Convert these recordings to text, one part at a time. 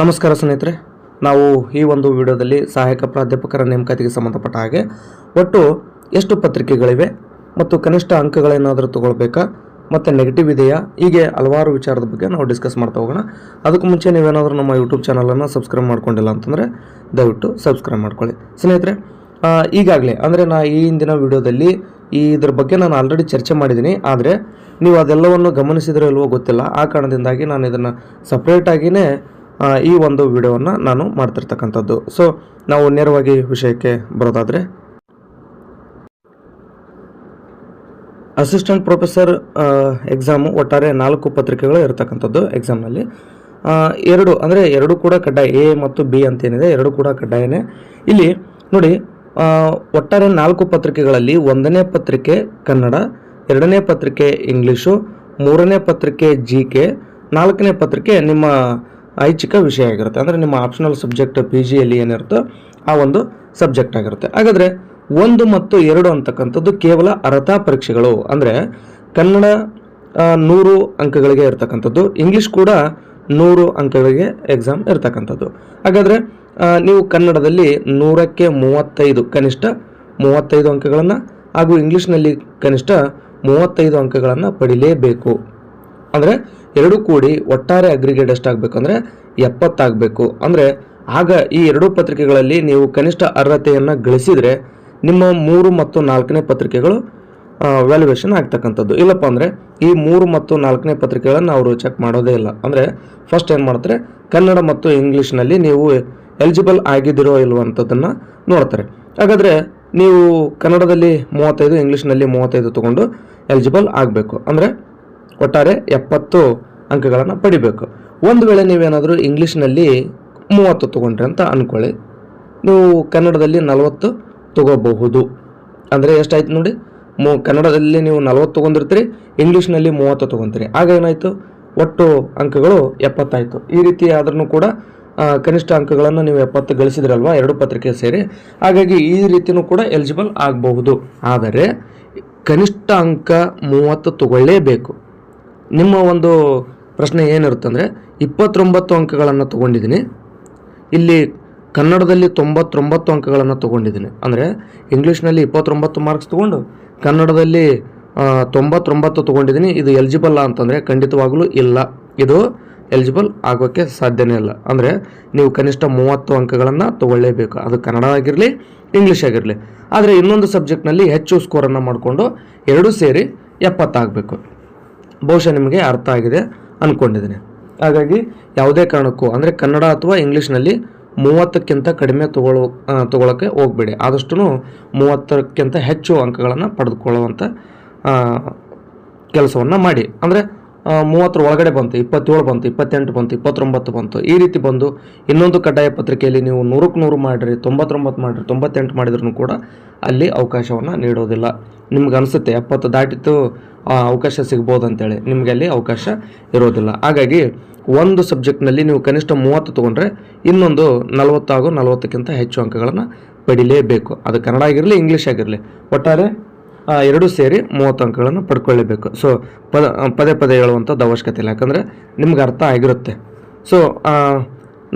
ನಮಸ್ಕಾರ ಸ್ನೇಹಿತರೆ. ನಾವು ಈ ಒಂದು ವಿಡಿಯೋದಲ್ಲಿ ಸಹಾಯಕ ಪ್ರಾಧ್ಯಾಪಕರ ನೇಮಕಾತಿಗೆ ಸಂಬಂಧಪಟ್ಟ ಹಾಗೆ ಒಟ್ಟು ಎಷ್ಟು ಪತ್ರಿಕೆಗಳಿವೆ ಮತ್ತು ಕನಿಷ್ಠ ಅಂಕಗಳೇನಾದರೂ ತಗೊಳ್ಬೇಕಾ ಮತ್ತು ನೆಗೆಟಿವ್ ಇದೆಯಾ? ಹೀಗೆ ಹಲವಾರು ವಿಚಾರದ ಬಗ್ಗೆ ನಾವು ಡಿಸ್ಕಸ್ ಮಾಡ್ತಾ ಹೋಗೋಣ. ಅದಕ್ಕೂ ಮುಂಚೆ ನೀವೇನಾದರೂ ನಮ್ಮ ಯೂಟ್ಯೂಬ್ ಚಾನಲನ್ನು ಸಬ್ಸ್ಕ್ರೈಬ್ ಮಾಡ್ಕೊಂಡಿಲ್ಲ ಅಂತಂದರೆ ದಯವಿಟ್ಟು ಸಬ್ಸ್ಕ್ರೈಬ್ ಮಾಡ್ಕೊಳ್ಳಿ. ಸ್ನೇಹಿತರೆ ಈಗಾಗಲೇ, ಅಂದರೆ ನಾ ಈ ಹಿಂದಿನ ವಿಡಿಯೋದಲ್ಲಿ ಈ ಇದ್ರ ಬಗ್ಗೆ ನಾನು ಆಲ್ರೆಡಿ ಚರ್ಚೆ ಮಾಡಿದ್ದೀನಿ. ಆದರೆ ನೀವು ಅದೆಲ್ಲವನ್ನು ಗಮನಿಸಿದ್ರೆ ಇಲ್ವೋ ಗೊತ್ತಿಲ್ಲ. ಆ ಕಾರಣದಿಂದಾಗಿ ನಾನು ಇದನ್ನು ಸಪ್ರೇಟಾಗಿಯೇ ಈ ಒಂದು ವಿಡಿಯೋವನ್ನು ನಾನು ಮಾಡ್ತಿರ್ತಕ್ಕಂಥದ್ದು. ಸೊ ನಾವು ನೇರವಾಗಿ ವಿಷಯಕ್ಕೆ ಬರೋದಾದರೆ ಅಸಿಸ್ಟೆಂಟ್ ಪ್ರೊಫೆಸರ್ ಎಕ್ಸಾಮು ಒಟ್ಟಾರೆ ನಾಲ್ಕು ಪತ್ರಿಕೆಗಳು ಇರತಕ್ಕಂಥದ್ದು ಎಕ್ಸಾಮ್ನಲ್ಲಿ ಎರಡು, ಅಂದರೆ ಎರಡು ಕೂಡ ಕಡ್ಡಾಯ, ಎ ಮತ್ತು ಬಿ ಅಂತ ಏನಿದೆ ಎರಡು ಕೂಡ ಕಡ್ಡಾಯನೇ. ಇಲ್ಲಿ ನೋಡಿ ಒಟ್ಟಾರೆ ನಾಲ್ಕು ಪತ್ರಿಕೆಗಳಲ್ಲಿ ಒಂದನೇ ಪತ್ರಿಕೆ ಕನ್ನಡ, ಎರಡನೇ ಪತ್ರಿಕೆ ಇಂಗ್ಲೀಷು, ಮೂರನೇ ಪತ್ರಿಕೆ ಜಿ ಕೆ, ನಾಲ್ಕನೇ ಪತ್ರಿಕೆ ನಿಮ್ಮ ಐಚ್ಛಿಕ ವಿಷಯ ಆಗಿರುತ್ತೆ. ಅಂದರೆ ನಿಮ್ಮ ಆಪ್ಷನಲ್ ಸಬ್ಜೆಕ್ಟ್ ಪಿ ಜಿಯಲ್ಲಿ ಏನಿರುತ್ತೋ ಆ ಒಂದು ಸಬ್ಜೆಕ್ಟ್ ಆಗಿರುತ್ತೆ. ಹಾಗಾದರೆ ಒಂದು ಮತ್ತು ಎರಡು ಅಂತಕ್ಕಂಥದ್ದು ಕೇವಲ ಅರ್ಹತಾ ಪರೀಕ್ಷೆಗಳು. ಅಂದರೆ ಕನ್ನಡ ನೂರು ಅಂಕಗಳಿಗೆ ಇರ್ತಕ್ಕಂಥದ್ದು. ಇಂಗ್ಲೀಷ್ ಕೂಡ ನೂರು ಅಂಕಗಳಿಗೆ ಎಕ್ಸಾಮ್ ಇರ್ತಕ್ಕಂಥದ್ದು. ಹಾಗಾದರೆ ನೀವು ಕನ್ನಡದಲ್ಲಿ ನೂರಕ್ಕೆ ಮೂವತ್ತೈದು ಕನಿಷ್ಠ ಮೂವತ್ತೈದು ಅಂಕಗಳನ್ನು ಹಾಗೂ ಇಂಗ್ಲೀಷ್ನಲ್ಲಿ ಕನಿಷ್ಠ ಮೂವತ್ತೈದು ಅಂಕಗಳನ್ನು ಪಡಿಲೇಬೇಕು. ಅಂದರೆ ಎರಡು ಕೂಡಿ ಒಟ್ಟಾರೆ ಅಗ್ರಿಗೇಟ್ ಎಷ್ಟಾಗಬೇಕು ಅಂದರೆ ಎಪ್ಪತ್ತಾಗಬೇಕು. ಅಂದರೆ ಆಗ ಈ ಎರಡೂ ಪತ್ರಿಕೆಗಳಲ್ಲಿ ನೀವು ಕನಿಷ್ಠ ಅರ್ಹತೆಯನ್ನು ಗಳಿಸಿದರೆ ನಿಮ್ಮ ಮೂರು ಮತ್ತು ನಾಲ್ಕನೇ ಪತ್ರಿಕೆಗಳು ವ್ಯಾಲ್ಯುವೇಷನ್ ಆಗ್ತಕ್ಕಂಥದ್ದು. ಇಲ್ಲಪ್ಪ ಅಂದರೆ ಈ ಮೂರು ಮತ್ತು ನಾಲ್ಕನೇ ಪತ್ರಿಕೆಗಳನ್ನು ಅವರು ಚೆಕ್ ಮಾಡೋದೇ ಇಲ್ಲ. ಅಂದರೆ ಫಸ್ಟ್ ಏನು ಮಾಡ್ತಾರೆ? ಕನ್ನಡ ಮತ್ತು ಇಂಗ್ಲೀಷ್ನಲ್ಲಿ ನೀವು ಎಲಿಜಿಬಲ್ ಆಗಿದ್ದೀರೋ ಇಲ್ವಂಥದ್ದನ್ನು ನೋಡ್ತಾರೆ. ಹಾಗಾದರೆ ನೀವು ಕನ್ನಡದಲ್ಲಿ ಮೂವತ್ತೈದು, ಇಂಗ್ಲೀಷ್ನಲ್ಲಿ ಮೂವತ್ತೈದು ತೊಗೊಂಡು ಎಲಿಜಿಬಲ್ ಆಗಬೇಕು. ಅಂದರೆ ಒಟ್ಟಾರೆ ಎಪ್ಪತ್ತು ಅಂಕಗಳನ್ನು ಪಡಿಬೇಕು. ಒಂದು ವೇಳೆ ನೀವೇನಾದರೂ ಇಂಗ್ಲೀಷ್ನಲ್ಲಿ ಮೂವತ್ತು ತೊಗೊಂಡ್ರಿ ಅಂತ ಅಂದ್ಕೊಳ್ಳಿ ನೀವು ಕನ್ನಡದಲ್ಲಿ ನಲವತ್ತು ತಗೋಬಹುದು. ಅಂದರೆ ಎಷ್ಟಾಯ್ತು ನೋಡಿ? ಮೂ, ಕನ್ನಡದಲ್ಲಿ ನೀವು ನಲವತ್ತು ತೊಗೊಂಡಿರ್ತೀರಿ, ಇಂಗ್ಲೀಷ್ನಲ್ಲಿ ಮೂವತ್ತು ತೊಗೊಂತೀರಿ. ಆಗ ಏನಾಯಿತು? ಒಟ್ಟು ಅಂಕಗಳು ಎಪ್ಪತ್ತಾಯಿತು. ಈ ರೀತಿ ಆದ್ರೂ ಕೂಡ ಕನಿಷ್ಠ ಅಂಕಗಳನ್ನು ನೀವು ಎಪ್ಪತ್ತು ಗಳಿಸಿದ್ರಲ್ವಾ, ಎರಡು ಪತ್ರಿಕೆ ಸೇರಿ, ಹಾಗಾಗಿ ಈ ರೀತಿಯೂ ಕೂಡ ಎಲಿಜಿಬಲ್ ಆಗಬಹುದು. ಆದರೆ, ಕನಿಷ್ಠ ಅಂಕ ಮೂವತ್ತು ತಗೊಳ್ಳೇಬೇಕು. ನಿಮ್ಮ ಒಂದು ಪ್ರಶ್ನೆ ಏನಿರುತ್ತೆ ಅಂದರೆ ಇಪ್ಪತ್ತೊಂಬತ್ತು ಅಂಕಗಳನ್ನು ತೊಗೊಂಡಿದ್ದೀನಿ. ಇಲ್ಲಿ ಕನ್ನಡದಲ್ಲಿ ತೊಂಬತ್ತೊಂಬತ್ತು ಅಂಕಗಳನ್ನು ತೊಗೊಂಡಿದ್ದೀನಿ. ಅಂದರೆ ಇಂಗ್ಲೀಷ್ನಲ್ಲಿ ಇಪ್ಪತ್ತೊಂಬತ್ತು ಮಾರ್ಕ್ಸ್ ತೊಗೊಂಡು ಕನ್ನಡದಲ್ಲಿ ತೊಂಬತ್ತೊಂಬತ್ತು ತೊಗೊಂಡಿದ್ದೀನಿ. ಇದು ಎಲಿಜಿಬಲ್ ಅಂತಂದರೆ ಖಂಡಿತವಾಗಲೂ ಇಲ್ಲ. ಇದು ಎಲಿಜಿಬಲ್ ಆಗೋಕ್ಕೆ ಸಾಧ್ಯನೇ ಇಲ್ಲ. ಅಂದರೆ ನೀವು ಕನಿಷ್ಠ ಮೂವತ್ತು ಅಂಕಗಳನ್ನು ತೊಗೊಳ್ಳೇಬೇಕು. ಅದು ಕನ್ನಡ ಆಗಿರಲಿ, ಇಂಗ್ಲೀಷ್ ಆಗಿರಲಿ. ಆದರೆ ಇನ್ನೊಂದು ಸಬ್ಜೆಕ್ಟ್ನಲ್ಲಿ ಹೆಚ್ಚು ಸ್ಕೋರನ್ನು ಮಾಡಿಕೊಂಡು ಎರಡೂ ಸೇರಿ ಎಪ್ಪತ್ತಾಗಬೇಕು. ಬಹುಶಃ ನಿಮಗೆ ಅರ್ಥ ಆಗಿದೆ ಅಂದ್ಕೊಂಡಿದ್ದೀನಿ ಹಾಗಾಗಿ ಯಾವುದೇ ಕಾರಣಕ್ಕೂ ಅಂದರೆ ಕನ್ನಡ ಅಥವಾ ಇಂಗ್ಲೀಷ್ನಲ್ಲಿ ಮೂವತ್ತಕ್ಕಿಂತ ಕಡಿಮೆ ತಗೊಳ್ಳೋ ತಗೊಳ್ಳೋಕ್ಕೆ ಹೋಗಬೇಡಿ. ಆದಷ್ಟು ಮೂವತ್ತಕ್ಕಿಂತ ಹೆಚ್ಚು ಅಂಕಗಳನ್ನು ಪಡೆದುಕೊಳ್ಳುವಂಥ ಕೆಲಸವನ್ನು ಮಾಡಿ. ಅಂದರೆ ಮೂವತ್ತರ ಒಳಗಡೆ ಬಂತು ಇಪ್ಪತ್ತೇಳು ಬಂತು ಇಪ್ಪತ್ತೆಂಟು ಬಂತು ಇಪ್ಪತ್ತೊಂಬತ್ತು ಬಂತು ಈ ರೀತಿ ಬಂದು ಇನ್ನೊಂದು ಕಡ್ಡಾಯ ಪತ್ರಿಕೆಯಲ್ಲಿ ನೀವು ನೂರಕ್ಕೆ ನೂರು ಮಾಡಿರಿ ತೊಂಬತ್ತೊಂಬತ್ತು ಮಾಡಿರಿ ತೊಂಬತ್ತೆಂಟು ಮಾಡಿದ್ರೂ ಕೂಡ ಅಲ್ಲಿ ಅವಕಾಶವನ್ನು ನೀಡೋದಿಲ್ಲ. ನಿಮ್ಗೆ ಅನಿಸುತ್ತೆ ಎಪ್ಪತ್ತು ದಾಟಿತ್ತು ಆ, ಅವಕಾಶ ಸಿಗ್ಬೋದು ಅಂತೇಳಿ ನಿಮಗೆ ಅಲ್ಲಿ ಅವಕಾಶ ಇರೋದಿಲ್ಲ. ಹಾಗಾಗಿ ಒಂದು ಸಬ್ಜೆಕ್ಟ್ನಲ್ಲಿ ನೀವು ಕನಿಷ್ಠ ಮೂವತ್ತು ತೊಗೊಂಡ್ರೆ ಇನ್ನೊಂದು ನಲವತ್ತು ಹಾಗೂ ನಲವತ್ತಕ್ಕಿಂತ ಹೆಚ್ಚು ಅಂಕಗಳನ್ನು ಪಡಿಲೇಬೇಕು. ಅದು ಕನ್ನಡ ಆಗಿರಲಿ, ಇಂಗ್ಲೀಷ್ ಆಗಿರಲಿ, ಒಟ್ಟಾರೆ ಎರಡೂ ಸೇರಿ ಮೂವತ್ತು ಅಂಕಗಳನ್ನು ಪಡ್ಕೊಳ್ಳೇಬೇಕು. ಸೊ ಪದ ಪದೇ ಪದೇ ಹೇಳುವಂಥದ್ದು ಅವಶ್ಯಕತೆ ಇಲ್ಲ. ಯಾಕಂದರೆ ನಿಮ್ಗೆ ಅರ್ಥ ಆಗಿರುತ್ತೆ. ಸೊ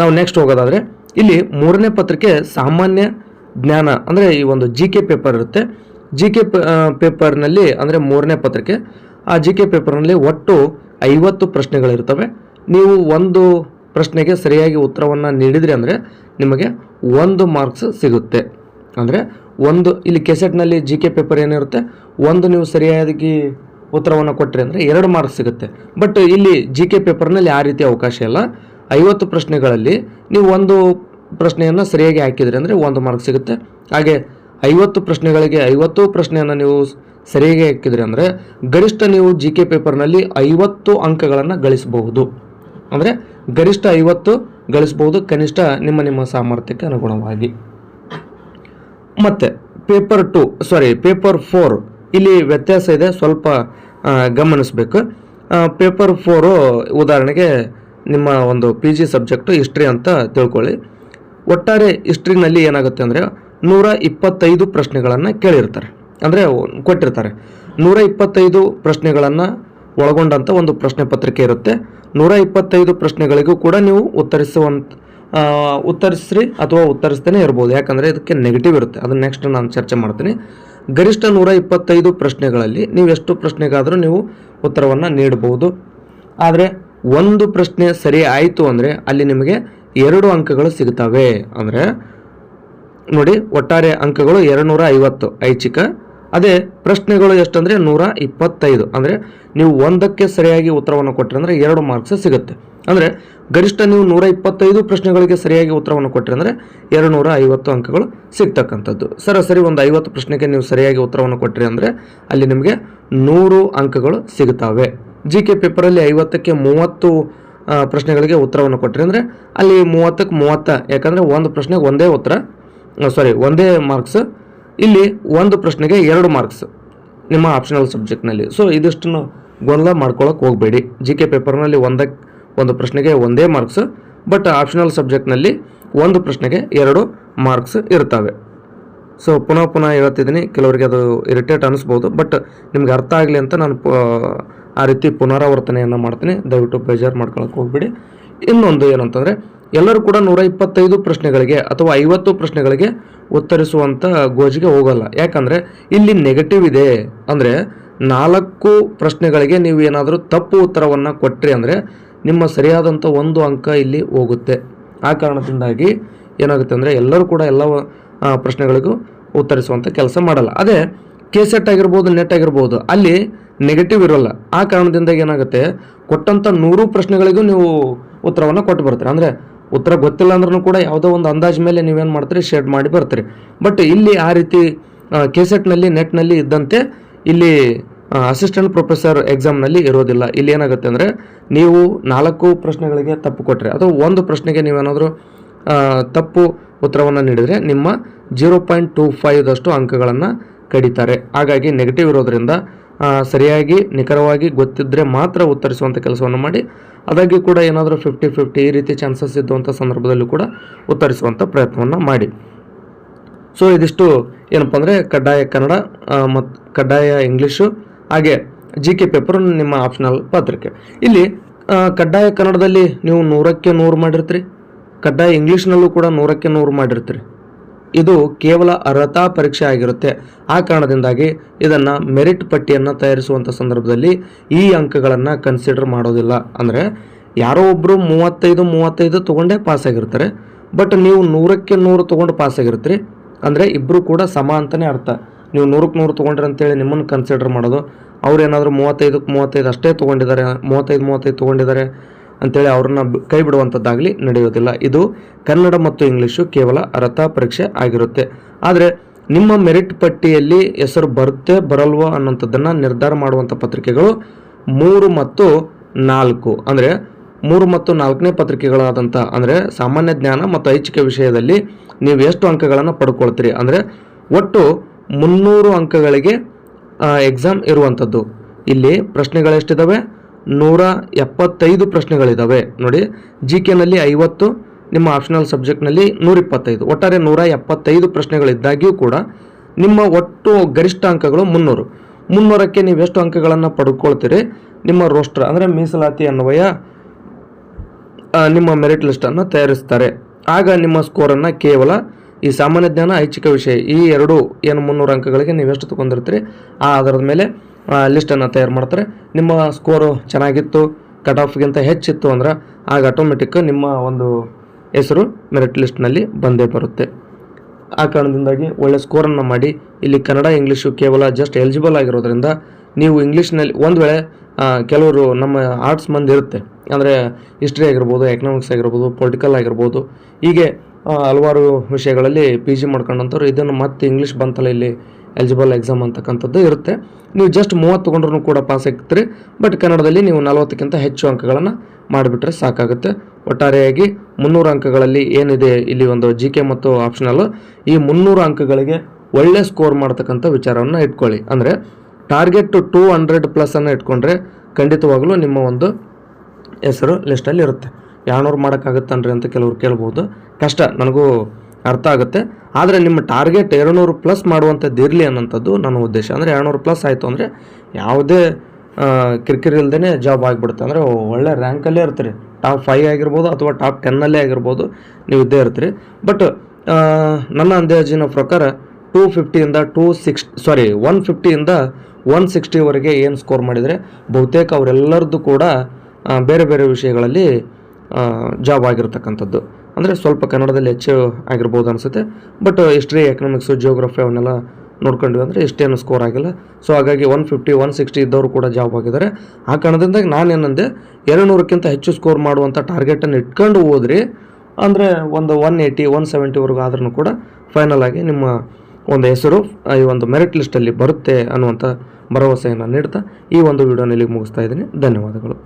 ನಾವು ನೆಕ್ಸ್ಟ್ ಹೋಗೋದಾದರೆ, ಇಲ್ಲಿ ಮೂರನೇ ಪತ್ರಿಕೆ ಸಾಮಾನ್ಯ ಜ್ಞಾನ, ಅಂದರೆ ಈ ಒಂದು ಜಿ ಕೆ ಪೇಪರ್ ಇರುತ್ತೆ. ಜಿ ಕೆ ಪೇಪರ್ನಲ್ಲಿ ಅಂದರೆ ಮೂರನೇ ಪತ್ರಿಕೆ, ಆ ಜಿ ಕೆ ಪೇಪರ್ನಲ್ಲಿ ಒಟ್ಟು ಐವತ್ತು ಪ್ರಶ್ನೆಗಳಿರ್ತವೆ. ನೀವು ಒಂದು ಪ್ರಶ್ನೆಗೆ ಸರಿಯಾಗಿ ಉತ್ತರವನ್ನು ನೀಡಿದ್ರಿ ಅಂದರೆ ನಿಮಗೆ ಒಂದು ಮಾರ್ಕ್ಸ್ ಸಿಗುತ್ತೆ. ಅಂದರೆ ಒಂದು, ಇಲ್ಲಿ ಕೆಸೆಟ್ನಲ್ಲಿ ಜಿ ಕೆ ಪೇಪರ್ ಏನಿರುತ್ತೆ, ಒಂದು ನೀವು ಸರಿಯಾಗಿ ಉತ್ತರವನ್ನು ಕೊಟ್ಟರೆ ಅಂದರೆ ಎರಡು ಮಾರ್ಕ್ಸ್ ಸಿಗುತ್ತೆ. ಬಟ್ ಇಲ್ಲಿ ಜಿ ಕೆ ಪೇಪರ್ನಲ್ಲಿ ಆ ರೀತಿ ಅವಕಾಶ ಇಲ್ಲ. ಐವತ್ತು ಪ್ರಶ್ನೆಗಳಲ್ಲಿ ನೀವು ಒಂದು ಪ್ರಶ್ನೆಯನ್ನು ಸರಿಯಾಗಿ ಹಾಕಿದರೆ ಅಂದರೆ ಒಂದು ಮಾರ್ಕ್ ಸಿಗುತ್ತೆ. ಹಾಗೆ ಐವತ್ತು ಪ್ರಶ್ನೆಗಳಿಗೆ ಐವತ್ತು ಪ್ರಶ್ನೆಯನ್ನು ನೀವು ಸರಿಯಾಗಿ ಹಾಕಿದ್ರಿ ಅಂದರೆ ಗರಿಷ್ಠ ನೀವು ಜಿ ಕೆ ಪೇಪರ್ನಲ್ಲಿ ಐವತ್ತು ಅಂಕಗಳನ್ನು ಗಳಿಸಬಹುದು. ಅಂದರೆ ಗರಿಷ್ಠ ಐವತ್ತು ಗಳಿಸಬಹುದು ಕನಿಷ್ಠ ನಿಮ್ಮ ನಿಮ್ಮ ಸಾಮರ್ಥ್ಯಕ್ಕೆ ಅನುಗುಣವಾಗಿ. ಮತ್ತು paper two sorry paper four ಇಲ್ಲಿ ವ್ಯತ್ಯಾಸ ಇದೆ, ಸ್ವಲ್ಪ ಗಮನಿಸಬೇಕು. ಪೇಪರ್ ಫೋರು ಉದಾಹರಣೆಗೆ ನಿಮ್ಮ ಒಂದು ಪಿ ಜಿ ಸಬ್ಜೆಕ್ಟು ಹಿಸ್ಟ್ರಿ ಅಂತ ತಿಳ್ಕೊಳ್ಳಿ. ಒಟ್ಟಾರೆ ಹಿಸ್ಟ್ರಿನಲ್ಲಿ ಏನಾಗುತ್ತೆ ಅಂದರೆ ನೂರ ಇಪ್ಪತ್ತೈದು ಪ್ರಶ್ನೆಗಳನ್ನು ಕೇಳಿರ್ತಾರೆ. ಅಂದರೆ ಕೊಟ್ಟಿರ್ತಾರೆ. ನೂರ ಇಪ್ಪತ್ತೈದು ಪ್ರಶ್ನೆಗಳನ್ನು ಒಳಗೊಂಡಂಥ ಒಂದು ಪ್ರಶ್ನೆ ಪತ್ರಿಕೆ ಇರುತ್ತೆ. ನೂರ ಇಪ್ಪತ್ತೈದು ಪ್ರಶ್ನೆಗಳಿಗೂ ಕೂಡ ನೀವು ಉತ್ತರಿಸುವಂಥ ಉತ್ತರಿಸ್ರಿ ಅಥವಾ ಉತ್ತರಿಸ್ತೇನೆ ಇರ್ಬೋದು. ಯಾಕಂದರೆ ಇದಕ್ಕೆ ನೆಗೆಟಿವ್ ಇರುತ್ತೆ. ಅದನ್ನ ನೆಕ್ಸ್ಟ್ ನಾನು ಚರ್ಚೆ ಮಾಡ್ತೀನಿ. ಗರಿಷ್ಠ ನೂರ ಇಪ್ಪತ್ತೈದು ಪ್ರಶ್ನೆಗಳಲ್ಲಿ ನೀವು ಎಷ್ಟು ಪ್ರಶ್ನೆಗಾದರೂ ನೀವು ಉತ್ತರವನ್ನು ನೀಡಬಹುದು ಆದರೆ ಒಂದು ಪ್ರಶ್ನೆ ಸರಿ ಆಯಿತು ಅಂದರೆ ಅಲ್ಲಿ ನಿಮಗೆ ಎರಡು ಅಂಕಗಳು ಸಿಗ್ತವೆ. ಅಂದರೆ ನೋಡಿ, ಒಟ್ಟಾರೆ ಅಂಕಗಳು ಎರಡುನೂರ ಐವತ್ತು ಐಚ್ಛಿಕ. ಅದೇ, ಪ್ರಶ್ನೆಗಳು ಎಷ್ಟಂದರೆ ನೂರ ಇಪ್ಪತ್ತೈದು ಅಂದರೆ, ನೀವು ಒಂದಕ್ಕೆ ಸರಿಯಾಗಿ ಉತ್ತರವನ್ನು ಕೊಟ್ಟರೆ ಅಂದರೆ ಎರಡು ಮಾರ್ಕ್ಸ್ ಸಿಗುತ್ತೆ. ಅಂದರೆ, ಗರಿಷ್ಠ ನೀವು ನೂರ ಇಪ್ಪತ್ತೈದು ಪ್ರಶ್ನೆಗಳಿಗೆ ಸರಿಯಾಗಿ ಉತ್ತರವನ್ನು ಕೊಟ್ಟರೆ ಅಂದರೆ ಎರಡು ನೂರ ಐವತ್ತು ಅಂಕಗಳು ಸಿಗ್ತಕ್ಕಂಥದ್ದು. ಸರಾಸರಿ ಒಂದು ಐವತ್ತು ಪ್ರಶ್ನೆಗೆ ನೀವು ಸರಿಯಾಗಿ ಉತ್ತರವನ್ನು ಕೊಟ್ಟರೆ ಅಂದರೆ ಅಲ್ಲಿ ನಿಮಗೆ ನೂರು ಅಂಕಗಳು ಸಿಗುತ್ತವೆ. ಜಿ ಕೆ ಪೇಪರಲ್ಲಿ ಐವತ್ತಕ್ಕೆ ಮೂವತ್ತು ಪ್ರಶ್ನೆಗಳಿಗೆ ಉತ್ತರವನ್ನು ಕೊಟ್ಟರೆ ಅಂದರೆ ಅಲ್ಲಿ ಮೂವತ್ತಕ್ಕೆ ಮೂವತ್ತ. ಯಾಕಂದರೆ, ಒಂದು ಪ್ರಶ್ನೆಗೆ ಒಂದೇ ಉತ್ತರ ಸಾರಿ ಒಂದೇ ಮಾರ್ಕ್ಸ್ ಇಲ್ಲಿ ಒಂದು ಪ್ರಶ್ನೆಗೆ ಎರಡು ಮಾರ್ಕ್ಸ್ ನಿಮ್ಮ ಆಪ್ಷನಲ್ ಸಬ್ಜೆಕ್ಟ್ನಲ್ಲಿ ಸೊ ಇದಿಷ್ಟನ್ನು ಗೊಂದಲ ಮಾಡ್ಕೊಳ್ಳೋಕೆ ಹೋಗಬೇಡಿ. ಜಿ ಕೆ ಪೇಪರ್ನಲ್ಲಿ ಒಂದಕ್ಕೆ ಒಂದು ಪ್ರಶ್ನೆಗೆ ಒಂದೇ ಮಾರ್ಕ್ಸ್ ಬಟ್ ಆಪ್ಷನಲ್ ಸಬ್ಜೆಕ್ಟ್ನಲ್ಲಿ ಒಂದು ಪ್ರಶ್ನೆಗೆ ಎರಡು ಮಾರ್ಕ್ಸ್ ಇರ್ತವೆ. ಸೊ ಪುನಃ ಪುನಃ ಹೇಳ್ತಿದ್ದೀನಿ, ಕೆಲವರಿಗೆ ಅದು ಇರಿಟೇಟ್ ಅನಿಸ್ಬೋದು ಬಟ್ ನಿಮ್ಗೆ ಅರ್ಥ ಆಗಲಿ ಅಂತ ನಾನು, ಆ ರೀತಿ ಪುನರಾವರ್ತನೆಯನ್ನು ಮಾಡ್ತೀನಿ. ದಯವಿಟ್ಟು ಬೇಜಾರು ಮಾಡ್ಕೊಳಕ್ಕೆ ಹೋಗ್ಬೇಡಿ. ಇನ್ನೊಂದು ಏನಂತಂದರೆ, ಎಲ್ಲರೂ ಕೂಡ ನೂರ ಇಪ್ಪತ್ತೈದು ಪ್ರಶ್ನೆಗಳಿಗೆ ಅಥವಾ ಐವತ್ತು ಪ್ರಶ್ನೆಗಳಿಗೆ ಉತ್ತರಿಸುವಂಥ ಗೋಜಿಗೆ ಹೋಗಲ್ಲ. ಯಾಕಂದರೆ, ಇಲ್ಲಿ ನೆಗೆಟಿವ್ ಇದೆ. ಅಂದರೆ, ನಾಲ್ಕು ಪ್ರಶ್ನೆಗಳಿಗೆ ನೀವು ಏನಾದರೂ ತಪ್ಪು ಉತ್ತರವನ್ನು ಕೊಟ್ಟರೆ ಅಂದರೆ, ನಿಮ್ಮ ಸರಿಯಾದಂಥ ಒಂದು ಅಂಕ ಇಲ್ಲಿ ಹೋಗುತ್ತೆ. ಆ ಕಾರಣದಿಂದಾಗಿ ಏನಾಗುತ್ತೆ ಅಂದರೆ, ಎಲ್ಲರೂ ಕೂಡ ಎಲ್ಲ ಪ್ರಶ್ನೆಗಳಿಗೂ ಉತ್ತರಿಸುವಂಥ ಕೆಲಸ ಮಾಡಲ್ಲ. ಅದೇ ಕೆ ಸೆಟ್ ಆಗಿರ್ಬೋದು ನೆಟ್ ಆಗಿರ್ಬೋದು, ಅಲ್ಲಿ ನೆಗೆಟಿವ್ ಇರೋಲ್ಲ. ಆ ಕಾರಣದಿಂದ ಏನಾಗುತ್ತೆ ಕೊಟ್ಟಂಥ ನೂರು ಪ್ರಶ್ನೆಗಳಿಗೂ ನೀವು ಉತ್ತರವನ್ನು ಕೊಟ್ಟು ಬರ್ತೀರಿ. ಅಂದರೆ ಉತ್ತರ ಗೊತ್ತಿಲ್ಲ ಅಂದ್ರೂ ಕೂಡ ಯಾವುದೋ ಒಂದು ಅಂದಾಜು ಮೇಲೆ ನೀವೇನು ಮಾಡ್ತೀರಿ? ಶೇಡ್ ಮಾಡಿ ಬರ್ತೀರಿ. ಬಟ್ ಇಲ್ಲಿ ಆ ರೀತಿ ಕೆಸೆಟ್ನಲ್ಲಿ, ನೆಟ್ನಲ್ಲಿ ಇದ್ದಂತೆ ಇಲ್ಲಿ ಅಸಿಸ್ಟೆಂಟ್ ಪ್ರೊಫೆಸರ್ ಎಕ್ಸಾಮ್ನಲ್ಲಿ ಇರೋದಿಲ್ಲ. ಇಲ್ಲಿ ಏನಾಗುತ್ತೆ ಅಂದರೆ ನೀವು ನಾಲ್ಕು ಪ್ರಶ್ನೆಗಳಿಗೆ ತಪ್ಪು ಕೊಟ್ಟರೆ ಅಥವಾ ಒಂದು ಪ್ರಶ್ನೆಗೆ ನೀವೇನಾದರೂ ತಪ್ಪು ಉತ್ತರವನ್ನು ನೀಡಿದರೆ ನಿಮ್ಮ ಜೀರೋ ಪಾಯಿಂಟ್ ಟೂ ಫೈವ್ದಷ್ಟು ಅಂಕಗಳನ್ನು ಕಡಿತಾರೆ. ಹಾಗಾಗಿ ನೆಗೆಟಿವ್ ಇರೋದ್ರಿಂದ ಸರಿಯಾಗಿ, ನಿಖರವಾಗಿ ಗೊತ್ತಿದ್ದರೆ ಮಾತ್ರ ಉತ್ತರಿಸುವಂಥ ಕೆಲಸವನ್ನು ಮಾಡಿ ಅದಾಗಿ ಕೂಡ ಏನಾದರೂ ಫಿಫ್ಟಿ ಫಿಫ್ಟಿ ಈ ರೀತಿ ಚಾನ್ಸಸ್ ಇದ್ದಂಥ ಸಂದರ್ಭದಲ್ಲೂ ಕೂಡ ಉತ್ತರಿಸುವಂಥ ಪ್ರಯತ್ನವನ್ನು ಮಾಡಿ. ಸೊ ಇದಿಷ್ಟು ಏನಪ್ಪ ಅಂದರೆ ಕಡ್ಡಾಯ ಕನ್ನಡ ಮತ್ತು ಕಡ್ಡಾಯ ಇಂಗ್ಲೀಷು, ಹಾಗೆ ಜಿ ಕೆ ಪೇಪರ್ ನಿಮ್ಮ ಆಪ್ಷನಲ್ ಪತ್ರಿಕೆ. ಇಲ್ಲಿ ಕಡ್ಡಾಯ ಕನ್ನಡದಲ್ಲಿ ನೀವು ನೂರಕ್ಕೆ ನೂರು ಮಾಡಿರ್ತೀರಿ, ಕಡ್ಡಾಯ ಇಂಗ್ಲೀಷ್ನಲ್ಲೂ ಕೂಡ ನೂರಕ್ಕೆ ನೂರು ಮಾಡಿರ್ತೀರಿ. ಇದು ಕೇವಲ ಅರ್ಹತಾ ಪರೀಕ್ಷೆ ಆಗಿರುತ್ತೆ. ಆ ಕಾರಣದಿಂದಾಗಿ ಇದನ್ನು ಮೆರಿಟ್ ಪಟ್ಟಿಯನ್ನು ತಯಾರಿಸುವಂಥ ಸಂದರ್ಭದಲ್ಲಿ ಈ ಅಂಕಗಳನ್ನು ಕನ್ಸಿಡರ್ ಮಾಡೋದಿಲ್ಲ. ಅಂದರೆ ಯಾರೋ ಒಬ್ಬರು ಮೂವತ್ತೈದು ಮೂವತ್ತೈದು ತೊಗೊಂಡೇ ಪಾಸ್ ಆಗಿರ್ತಾರೆ. ಬಟ್ ನೀವು ನೂರಕ್ಕೆ ನೂರು ತೊಗೊಂಡು ಪಾಸ್ ಆಗಿರ್ತೀರಿ. ಅಂದರೆ ಇಬ್ಬರು ಕೂಡ ಸಮ ಅಂತಲೇ ಅರ್ಥ. ನೀವು ನೂರಕ್ಕೆ ನೂರು ತೊಗೊಂಡ್ರಿ ಅಂತೇಳಿ ನಿಮ್ಮನ್ನು ಕನ್ಸಿಡರ್ ಮಾಡೋದು. ಅವ್ರು ಏನಾದರೂ ಮೂವತ್ತೈದಕ್ಕೆ ಮೂವತ್ತೈದು ಅಷ್ಟೇ ತೊಗೊಂಡಿದ್ದಾರೆ, ಮೂವತ್ತೈದು ಮೂವತ್ತೈದು ತೊಗೊಂಡಿದ್ದಾರೆ. ಅಂತೇಳಿ ಅವ್ರನ್ನ ಕೈ ಬಿಡುವಂಥದ್ದಾಗಲಿ ನಡೆಯೋದಿಲ್ಲ. ಇದು ಕನ್ನಡ ಮತ್ತು ಇಂಗ್ಲೀಷು ಕೇವಲ ಅರ್ಹತಾ ಪರೀಕ್ಷೆ ಆಗಿರುತ್ತೆ. ಆದರೆ ನಿಮ್ಮ ಮೆರಿಟ್ ಪಟ್ಟಿಯಲ್ಲಿ ಹೆಸರು ಬರುತ್ತೆ, ಬರಲ್ವೋ ಅನ್ನೋಂಥದ್ದನ್ನು ನಿರ್ಧಾರ ಮಾಡುವಂಥ ಪತ್ರಿಕೆಗಳು ಮೂರು ಮತ್ತು ನಾಲ್ಕು. ಅಂದರೆ ಮೂರು ಮತ್ತು ನಾಲ್ಕನೇ ಪತ್ರಿಕೆಗಳಾದಂಥ, ಅಂದರೆ ಸಾಮಾನ್ಯ ಜ್ಞಾನ ಮತ್ತು ಐಚ್ಛಿಕ ವಿಷಯದಲ್ಲಿ ನೀವು ಎಷ್ಟು ಅಂಕಗಳನ್ನು ಪಡ್ಕೊಳ್ತೀರಿ? ಅಂದರೆ ಒಟ್ಟು ಮುನ್ನೂರು ಅಂಕಗಳಿಗೆ ಎಕ್ಸಾಮ್ ಇರುವಂಥದ್ದು. ಇಲ್ಲಿ ಪ್ರಶ್ನೆಗಳೆಷ್ಟಿದ್ದಾವೆ ನೂರ ಎಪ್ಪತ್ತೈದು ಪ್ರಶ್ನೆಗಳಿದ್ದಾವೆ ನೋಡಿ ಜಿ ಕೆನಲ್ಲಿ ಐವತ್ತು, ನಿಮ್ಮ ಆಪ್ಷನಲ್ ಸಬ್ಜೆಕ್ಟ್ನಲ್ಲಿ ನೂರಿಪ್ಪತ್ತೈದು. ಒಟ್ಟಾರೆ ನೂರ ಎಪ್ಪತ್ತೈದು ಪ್ರಶ್ನೆಗಳಿದ್ದಾಗಿಯೂ ಕೂಡ ನಿಮ್ಮ ಒಟ್ಟು ಗರಿಷ್ಠ ಅಂಕಗಳು ಮುನ್ನೂರು. ಮುನ್ನೂರಕ್ಕೆ ನೀವು ಎಷ್ಟು ಅಂಕಗಳನ್ನು ಪಡ್ಕೊಳ್ತೀರಿ? ನಿಮ್ಮ ರೋಸ್ಟರ್ ಅಂದರೆ ಮೀಸಲಾತಿ ಅನ್ವಯ ನಿಮ್ಮ ಮೆರಿಟ್ ಲಿಸ್ಟನ್ನು ತಯಾರಿಸ್ತಾರೆ. ಆಗ ನಿಮ್ಮ ಸ್ಕೋರನ್ನು ಕೇವಲ ಈ ಸಾಮಾನ್ಯ ಜ್ಞಾನ, ಐಚ್ಛಿಕ ವಿಷಯ, ಈ ಎರಡು ಏನು ಮುನ್ನೂರು ಅಂಕಗಳಿಗೆ ನೀವು ಎಷ್ಟು ತೊಗೊಂಡಿರ್ತೀರಿ? ಆ ಆಧಾರದ ಮೇಲೆ ಲಿಸ್ಟನ್ನು ತಯಾರು ಮಾಡ್ತಾರೆ. ನಿಮ್ಮ ಸ್ಕೋರು ಚೆನ್ನಾಗಿತ್ತು ಕಟ್ ಆಫ್ಗಿಂತ ಹೆಚ್ಚಿತ್ತು ಅಂದ್ರೆ ಆಗ ಆಟೋಮೆಟಿಕ್ ನಿಮ್ಮ ಒಂದು ಹೆಸರು ಮೆರಿಟ್ ಲಿಸ್ಟ್ನಲ್ಲಿ ಬಂದೇ ಬರುತ್ತೆ. ಆ ಕಾರಣದಿಂದಾಗಿ ಒಳ್ಳೆ ಸ್ಕೋರನ್ನು ಮಾಡಿ. ಇಲ್ಲಿ ಕನ್ನಡ ಇಂಗ್ಲೀಷು ಕೇವಲ ಜಸ್ಟ್ ಎಲಿಜಿಬಲ್ ಆಗಿರೋದ್ರಿಂದ ನೀವು ಇಂಗ್ಲೀಷ್ನಲ್ಲಿ ಒಂದು ವೇಳೆ ಕೆಲವರು ನಮ್ಮ ಆರ್ಟ್ಸ್ ಮಂದಿ ಇರುತ್ತೆ. ಅಂದರೆ ಹಿಸ್ಟ್ರಿ ಆಗಿರ್ಬೋದು ಎಕನಾಮಿಕ್ಸ್ ಆಗಿರ್ಬೋದು ಪೊಲಿಟಿಕಲ್ ಆಗಿರ್ಬೋದು. ಹೀಗೆ ಹಲವಾರು ವಿಷಯಗಳಲ್ಲಿ ಪಿ ಜಿ ಮಾಡ್ಕೊಂಡಂಥವ್ರು ಇದನ್ನು ಮತ್ತೆ ಇಂಗ್ಲೀಷ್ ಬಂತಲ್ಲ ಇಲ್ಲಿ ಎಲಿಜಿಬಲ್ ಎಕ್ಸಾಮ್ ಅಂತಕ್ಕಂಥದ್ದು ಇರುತ್ತೆ. ನೀವು ಜಸ್ಟ್ ಮೂವತ್ತು ತೊಗೊಂಡ್ರೂ ಕೂಡ ಪಾಸ್ ಆಗ್ತೀರಿ. ಬಟ್ ಕನ್ನಡದಲ್ಲಿ ನೀವು ನಲವತ್ತಕ್ಕಿಂತ ಹೆಚ್ಚು ಅಂಕಗಳನ್ನು ಮಾಡಿಬಿಟ್ರೆ ಸಾಕಾಗುತ್ತೆ. ಒಟ್ಟಾರೆಯಾಗಿ ಮುನ್ನೂರು ಅಂಕಗಳಲ್ಲಿ ಏನಿದೆ ಇಲ್ಲಿ ಒಂದು ಜಿ ಕೆ ಮತ್ತು ಆಪ್ಷನಲ್ ಈ ಮುನ್ನೂರು ಅಂಕಗಳಿಗೆ ಒಳ್ಳೆ ಸ್ಕೋರ್ ಮಾಡ್ತಕ್ಕಂಥ ವಿಚಾರವನ್ನು ಇಟ್ಕೊಳ್ಳಿ. ಅಂದರೆ ಟಾರ್ಗೆಟ್ ಟು ಹಂಡ್ರೆಡ್ ಪ್ಲಸ್ಸನ್ನು ಇಟ್ಕೊಂಡ್ರೆ ಖಂಡಿತವಾಗಲೂ ನಿಮ್ಮ ಒಂದು ಹೆಸರು ಲಿಸ್ಟಲ್ಲಿ ಇರುತ್ತೆ. ಎರಡುನೂರು ಮಾಡೋಕ್ಕಾಗುತ್ತನ್ರಿ ಅಂತ ಕೆಲವರು ಕೇಳ್ಬೋದು. ಕಷ್ಟ, ನನಗೂ ಅರ್ಥ ಆಗುತ್ತೆ. ಆದರೆ ನಿಮ್ಮ ಟಾರ್ಗೆಟ್ ಎರಡುನೂರು ಪ್ಲಸ್ ಮಾಡುವಂಥದ್ದು ಇರಲಿ ಅನ್ನೋಂಥದ್ದು ನನ್ನ ಉದ್ದೇಶ. ಅಂದರೆ ಎರಡುನೂರು ಪ್ಲಸ್ ಆಯಿತು ಅಂದರೆ ಯಾವುದೇ ಕಿರಿಕಿರಿ ಇಲ್ದೇ ಜಾಬ್ ಆಗಿಬಿಡುತ್ತೆ. ಅಂದರೆ ಒಳ್ಳೆ ರ್ಯಾಂಕಲ್ಲೇ ಇರ್ತೀರಿ. ಟಾಪ್ ಫೈವ್ ಆಗಿರ್ಬೋದು ಅಥವಾ ಟಾಪ್ ಟೆನ್ನಲ್ಲೇ ಆಗಿರ್ಬೋದು ನೀವು ಇದ್ದೇ ಇರ್ತೀರಿ. ಬಟ್ ನನ್ನ ಅಂದಾಜಿನ ಪ್ರಕಾರ ಟೂ ಫಿಫ್ಟಿಯಿಂದ ಟೂ ಸಿಕ್ಸ್, ಸಾರಿ, ಒನ್ ಫಿಫ್ಟಿಯಿಂದ ಒನ್ ಸಿಕ್ಸ್ಟಿವರೆಗೆ ಏನು ಸ್ಕೋರ್ ಮಾಡಿದರೆ ಬಹುತೇಕ ಅವರೆಲ್ಲರದ್ದು ಕೂಡ ಬೇರೆ ಬೇರೆ ವಿಷಯಗಳಲ್ಲಿ ಜಾಬ್ ಆಗಿರ್ತಕ್ಕಂಥದ್ದು. ಅಂದರೆ ಸ್ವಲ್ಪ ಕನ್ನಡದಲ್ಲಿ ಹೆಚ್ಚು ಆಗಿರ್ಬೋದು ಅನಿಸುತ್ತೆ. ಬಟ್ ಹಿಸ್ಟ್ರಿ ಎಕನಾಮಿಕ್ಸು ಜಿಯೋಗ್ರಫಿ ಅವನ್ನೆಲ್ಲ ನೋಡ್ಕೊಂಡ್ವಿ ಅಂದರೆ ಇಷ್ಟೇನು ಸ್ಕೋರ್ ಆಗಿಲ್ಲ. ಸೊ ಹಾಗಾಗಿ ಒನ್ ಫಿಫ್ಟಿ ಒನ್ ಸಿಕ್ಸ್ಟಿ ಇದ್ದವರು ಕೂಡ ಜಾಬ್ ಆಗಿದ್ದಾರೆ. ಆ ಕಾರಣದಿಂದ ನಾನೇನಂದೆ ಎರಡು ನೂರಕ್ಕಿಂತ ಹೆಚ್ಚು ಸ್ಕೋರ್ ಮಾಡುವಂಥ ಟಾರ್ಗೆಟನ್ನು ಇಟ್ಕೊಂಡು ಹೋದ್ರಿ, ಅಂದರೆ ಒಂದು ಒನ್ ಏಯ್ಟಿ ಒನ್ ಸೆವೆಂಟಿವರೆಗೂ ಆದ್ರೂ ಕೂಡ ಫೈನಲ್ ಆಗಿ ನಿಮ್ಮ ಒಂದು ಹೆಸರು ಈ ಒಂದು ಮೆರಿಟ್ ಲಿಸ್ಟಲ್ಲಿ ಬರುತ್ತೆ ಅನ್ನುವಂಥ ಭರವಸೆಯನ್ನು ನೀಡ್ತಾ ಈ ಒಂದು ವಿಡಿಯೋನಲ್ಲಿ ಮುಗಿಸ್ತಾ ಇದ್ದೀನಿ. ಧನ್ಯವಾದಗಳು.